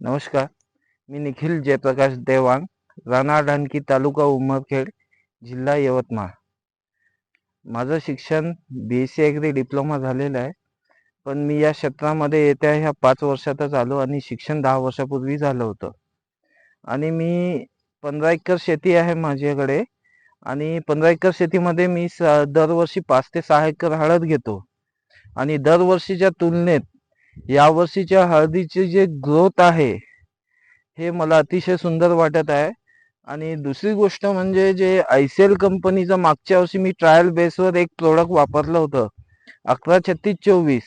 नमस्कार. मी निखिल जयप्रकाश देवांग राणा ढानकी तालुका उमरखेड जिल्हा यवतमाळ. माझं शिक्षण B S C agri diploma झालेलं आहे पण मी या क्षेत्रामध्ये येत्या ह्या पाच वर्षातच आलो आणि शिक्षण दहा वर्षापूर्वी झालं होतं. आणि मी पंधरा एकर शेती आहे माझ्याकडे आणि पंधरा एकर शेतीमध्ये मी स दरवर्षी पाच ते सहा एकर हळद घेतो. आणि दरवर्षीच्या तुलनेत यावर्षीच्या हळदीची जे ग्रोथ आहे हे मला अतिशय सुंदर वाटत आहे. आणि दुसरी गोष्ट म्हणजे जे आय सी एल कंपनीचं मागच्या वर्षी मी ट्रायल बेसवर एक प्रोडक्ट वापरलं होतं अकरा छत्तीस चोवीस.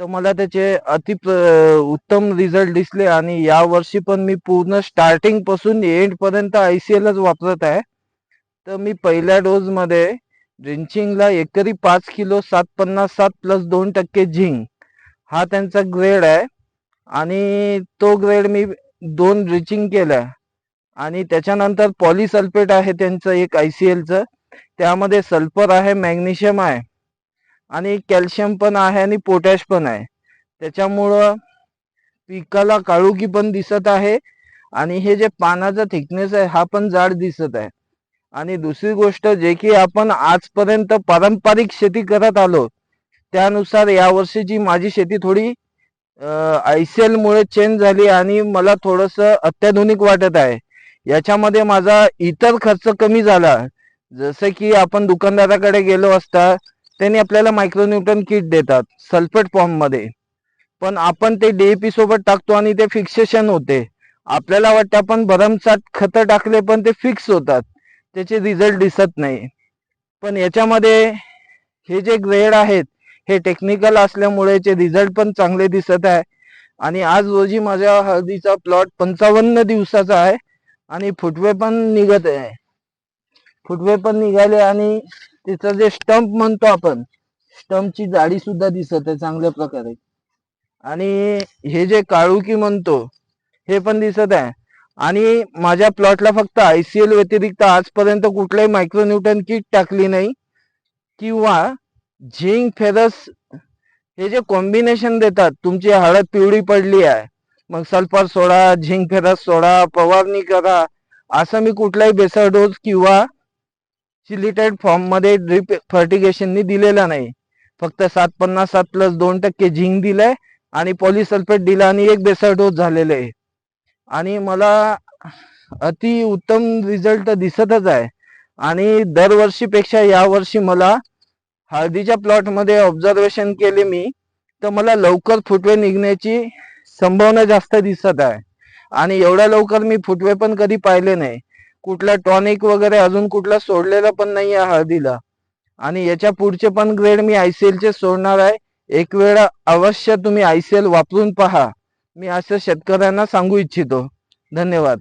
तर मला त्याचे अति प्र- उत्तम रिझल्ट दिसले आणि या वर्षी पण मी पूर्ण स्टार्टिंगपासून एंड पर्यंत आय सी एलच वापरत आहे. तर मी पहिल्या डोस मध्ये ड्रिंचिंगला एकरी पाच किलो सात पन्नास सात प्लस दोन टक्के झिंक हा त्यांचा ग्रेड आहे. आणि तो ग्रेड मी दोन रिचिंग केलाय. आणि त्याच्यानंतर पॉलिसल्फेट आहे त्यांचं एक आय सी एलचं त्यामध्ये सल्फर आहे मॅग्नेशियम आहे. आणि कॅल्शियम पण आहे आणि पोटॅश पण आहे. त्याच्यामुळं पिकाला काळुकी पण दिसत आहे. आणि हे जे पानाचा थिकनेस आहे हा पण जाड दिसत आहे. आणि दुसरी गोष्ट जे की आपण आजपर्यंत पारंपरिक शेती करत आलो त्यानुसार यावर्षीची माझी शेती थोडी आय सी एलमुळे चेंज झाली आणि मला थोडंसं अत्याधुनिक वाटत आहे. याच्यामध्ये माझा इतर खर्च कमी झाला. जसं की आपण दुकानदाराकडे गेलो असता त्यांनी आपल्याला मायक्रोन्यूटन किट देतात सल्फेट फॉर्ममध्ये पण आपण ते डीएपी सोबत टाकतो आणि ते फिक्सेशन होते. आपल्याला वाटतं आपण भरमसाठ खतं टाकले पण ते फिक्स होतात. त्याचे रिझल्ट दिसत नाही. पण याच्यामध्ये हे जे ग्रेड आहेत हे टेक्निकल असल्यामुळे याचे रिझल्ट पण चांगले दिसत आहे. आणि आज रोजी माझ्या हळदीचा प्लॉट पंचावन्न दिवसाचा आहे आणि फुटवे पण निघत आहे. फुटवे पण निघाले आणि तिचं जे स्टंप म्हणतो आपण स्टंपची जाडी सुद्धा दिसत आहे चांगल्या प्रकारे. आणि हे जे काळुकी म्हणतो हे पण दिसत आहे. आणि माझ्या प्लॉटला फक्त आयसीएल व्यतिरिक्त आजपर्यंत कुठलंही मायक्रोन्यूटन किट टाकली नाही. किंवा झिंक फेरस हे जे कॉम्बिनेशन देतात तुमची हळद पिवळी पडली आहे मग सल्फर सोडा झिंक फेरस सोडा फवारणी करा असं मी कुठलाही बेसर डोस किंवा सिलिटेड फॉर्ममध्ये ड्रिप फर्टिगेशननी दिलेला नाही. फक्त सात पन्नास सात प्लस दोन टक्के झिंक दिलंय आणि पॉलिसल्फेट दिला आणि एक बेसर डोस झालेले आहे. आणि मला अति उत्तम रिझल्ट दिसतच आहे. आणि दरवर्षीपेक्षा यावर्षी मला हळदीच्या प्लॉटमध्ये ऑब्झर्वेशन केले मी तर मला लवकर फुटवे निघण्याची संभावना जास्त दिसत आहे. आणि एवढ्या लवकर मी फुटवे पण कधी पाहिले नाही. कुठला टॉनिक वगैरे अजून कुठला सोडलेला पण नाही आहे हळदीला. आणि याच्या पुढचे पण ग्रेड मी ICL चे सोडणार आहे. एक वेळा अवश्य तुम्ही आयसीएल वापरून पहा. मी असं शेतकऱ्यांना सांगू इच्छितो. धन्यवाद.